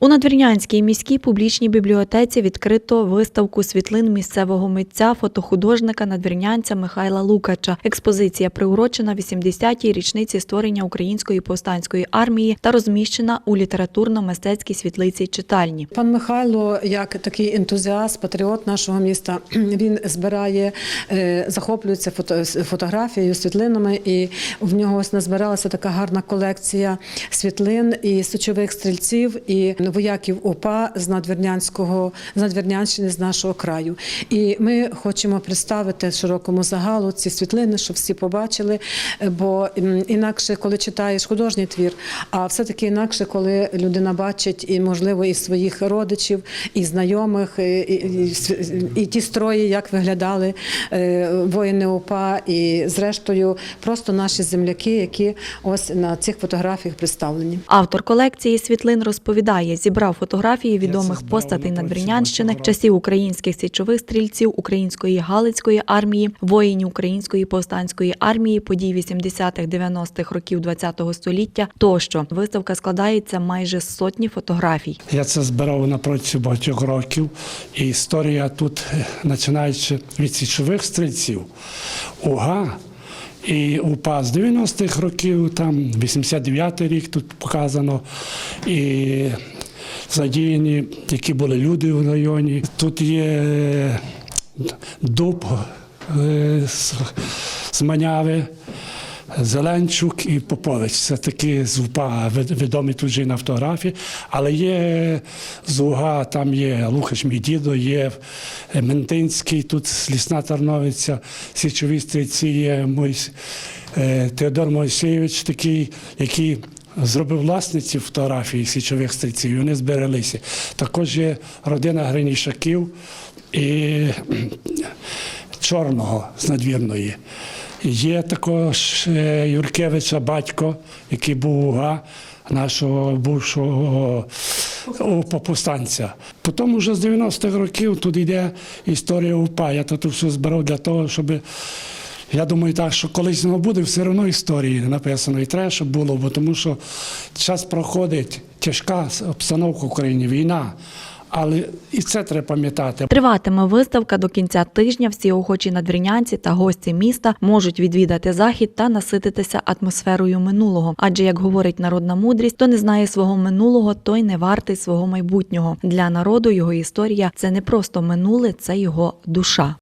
У Надвірнянській міській публічній бібліотеці відкрито виставку світлин місцевого митця, фотохудожника надвірнянця Михайла Лукача. Експозиція приурочена 80-й річниці створення української повстанської армії та розміщена у літературно-мистецькій світлиці читальні. Пан Михайло, як такий ентузіаст, патріот нашого міста, він збирає, е, захоплюється фото, фотографією, світлинами, і в нього ось назбиралася така гарна колекція світлин і сучових стрільців, і вояків УПА з Надвірнянського, з Надвірнянщини, з нашого краю. І ми хочемо представити широкому загалу ці світлини, щоб всі побачили. е, Бо інакше, коли читаєш художній твір, а все-таки інакше, коли людина бачить і, можливо, і своїх родичів, і знайомих, і, і, і, і ті строї, як виглядали е, воїни УПА, і зрештою просто наші земляки, які ось на цих фотографіях представлені. Автор колекції світлин розповідає, зібрав фотографії відомих постатей Надвірнянщини, часів українських січових стрільців, української галицької армії, воїнів української повстанської армії, подій 80-х-90-х років ХХ століття тощо. Виставка складається майже з сотні фотографій. Я це збирав на протязі багатьох років. І історія тут, е, починаючи від січових стрільців, УГА і УПА з 90-х років, там 89-й рік тут показано. І задіяні, які були люди в районі. Тут є е, дуб е, з- Маняви. Зеленчук і Попович. Це такі з УПА від- відомі тут же на фотографії. Але є з УГА, там є Лукаш мій дідо, є Ментинський, тут лісна Тарновиця, Січові стрільці, є Мойс, е, Теодор Мойсеєвич, такий, який зробив власне ці фотографії січових стрільців, вони збереглися. Також є родина Гринішаків і Чорного з надвірної. Є також е, Юркевича батько, який був УГА, нашого бувшого о, повстанця. Потім вже з 90-х років тут йде історія УПА. Я тут все збирав для того, щоб. Я думаю, так, що колись воно буде, все одно історії написано. І треба, щоб було, бо тому що час проходить, тяжка обстановка в Україні, війна. Але і це треба пам'ятати. Триватиме виставка до кінця тижня. Всі охочі надвірнянці та гості міста можуть відвідати захід та насититися атмосферою минулого. Адже, як говорить народна мудрість, хто не знає свого минулого, той не вартий свого майбутнього. Для народу його історія це не просто минуле, це його душа.